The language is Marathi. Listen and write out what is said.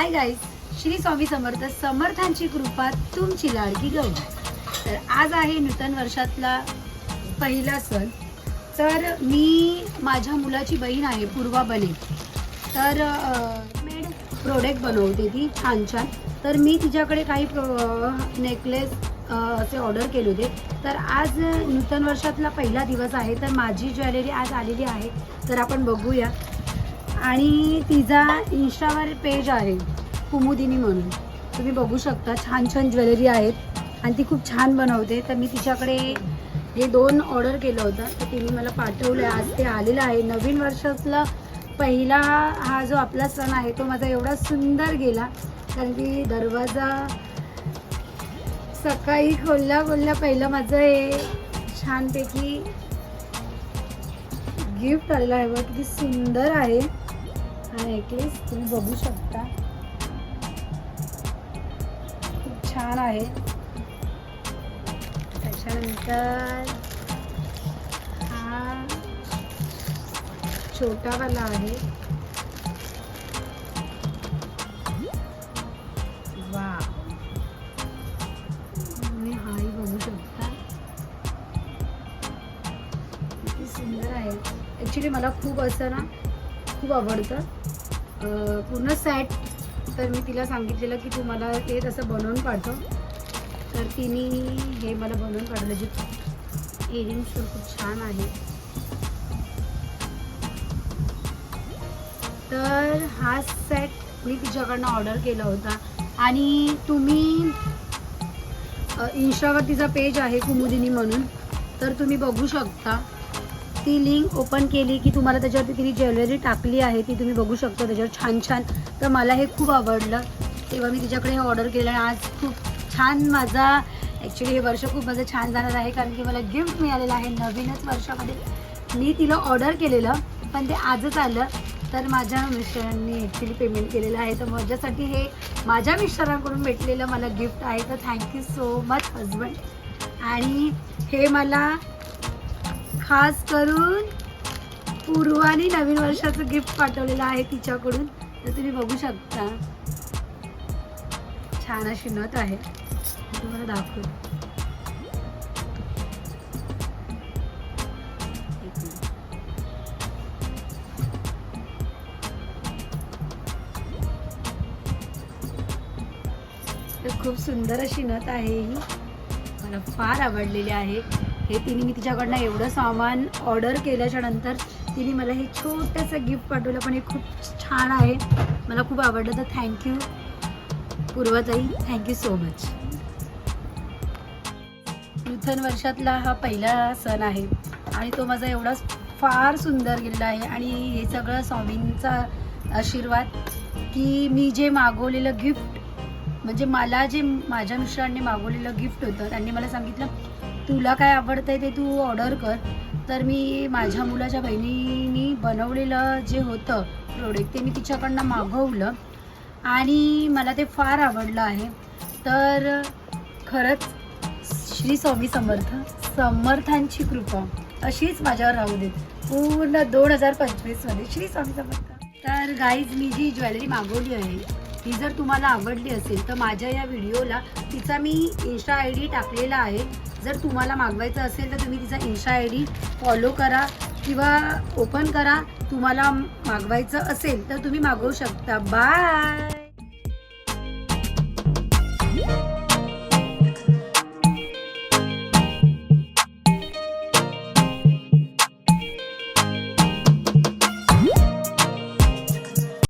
हाय गाईज श्री स्वामी समर्थ समर्थांची कृपा तुमची लाडकी गौरी तर आज आहे नूतन वर्षातला पहिला सण. तर मी माझ्या मुलाची बहीण आहे पूर्वा बने तर मेड प्रोडक्ट बनवते ती छान छान. तर मी तिच्याकडे काही नेकलेस असे ऑर्डर केले होते. तर आज नूतन वर्षातला पहिला दिवस आहे. तर माझी ज्वेलरी आज आलेली आहे. तर आपण बघूया. आणि तिचा इंस्टावर पेज आहे कुमुदिनी म्हणून. तुम्ही बघू शकता छान छान ज्वेलरी आहेत आणि ती खूप छान बनवते. तर मी तिच्याकडे हे दोन ऑर्डर केलं होतं तर तिने मला पाठवलं आहे आज ते आलेलं आहे. नवीन वर्षातला पहिला हा जो आपला सण आहे तो माझा एवढा सुंदर गेला. कारण की दरवाजा सकाळी खोलल्या खोलल्या पहिलं माझं हे छानपैकी गिफ्ट आलेलं आहे. बघ किती सुंदर आहे. हा नेकलेस तुम्ही बघू शकता. खूप छान आहे. त्याच्यानंतर हा छोटावाला आहे. वा. तुम्ही हाही बघू शकता. किती सुंदर आहे. ॲक्च्युली मला खूप असं ना खूप आवडतं. पूर्ण सेट तर मी तिला सांगितलेलं की तू मला ते तसं बनवून पाठव. तर तिने हे मला बनवून काढलं जे इयरिंग्स तर खूप छान आहे. तर हा सेट मी तिच्याकडनं ऑर्डर केला होता. आणि तुम्ही इन्स्टावर तिचा पेज आहे कुमुदिनी म्हणून तर तुम्ही बघू शकता. ती लिंक ओपन केली की तुम्हाला त्याच्यावरती तिने ज्वेलरी टाकली आहे ती तुम्ही बघू शकता त्याच्यावर छान छान. तर मला हे खूप आवडलं. तेव्हा मी तिच्याकडे हे ऑर्डर केलं आणि आज खूप छान माझा ॲक्च्युली हे वर्ष खूप माझं छान जाणार आहे कारण की मला गिफ्ट मिळालेलं आहे. नवीनच वर्षामध्ये मी तिला ऑर्डर केलेलं पण ते आजच आलं. तर माझ्या मिस्टरांनी ॲक्च्युली पेमेंट केलेलं आहे. तर माझ्यासाठी हे माझ्या मिस्टरांकडून भेटलेलं मला गिफ्ट आहे. तर थँक्यू सो मच हजबंड आणि हे मला खास करून पूर्वाने नवीन वर्षाचं गिफ्ट पाठवलेलं आहे तिच्याकडून. तर तुम्ही बघू शकता. छान अशी नथ आहे. तुम्हाला दाखवू खूप सुंदर अशी नथ आहे ही. मला फार आवडलेली आहे. हे तिने मी तिच्याकडनं एवढं सामान ऑर्डर केल्याच्यानंतर तिने मला हे छोटंसं गिफ्ट पाठवलं पण हे खूप छान आहे. मला खूप आवडलं तर थँक्यू पूर्वताई. थँक्यू सो मच नूतन वर्षातला हा पहिला सण आहे आणि तो माझा एवढा फार सुंदर गेलेला आहे. आणि हे सगळं स्वामींचा आशीर्वाद की मी जे मागवलेलं गिफ्ट म्हणजे मला जे माझ्या मिस्टरांनी मागवलेलं गिफ्ट होतं त्यांनी मला सांगितलं तुला काय आवडतंय ते तू ऑर्डर कर. तर मी माझ्या मुलाच्या बहिणीनी बनवलेलं जे होतं प्रोडक्ट ते मी तिच्याकडनं मागवलं. आणि मला ते फार आवडलं आहे. तर खरंच श्री स्वामी समर्थ समर्थांची कृपा अशीच माझ्यावर राहू देत पूर्ण दोन हजार पंचवीसमध्ये श्री स्वामी समर्थ. तर गाईज मी जी ज्वेलरी मागवली आहे ती जर तुम्हाला आवडली असेल तर माझ्या या व्हिडिओला तिचा मी इन्स्टा आय डी टाकलेला आहे. जर तुम्हाला मागवायचं असेल तर तुम्ही तिचा इन्स्टा आय डी फॉलो करा किंवा ओपन करा. तुम्हाला मागवायचं असेल तर तुम्ही मागवू शकता. बाय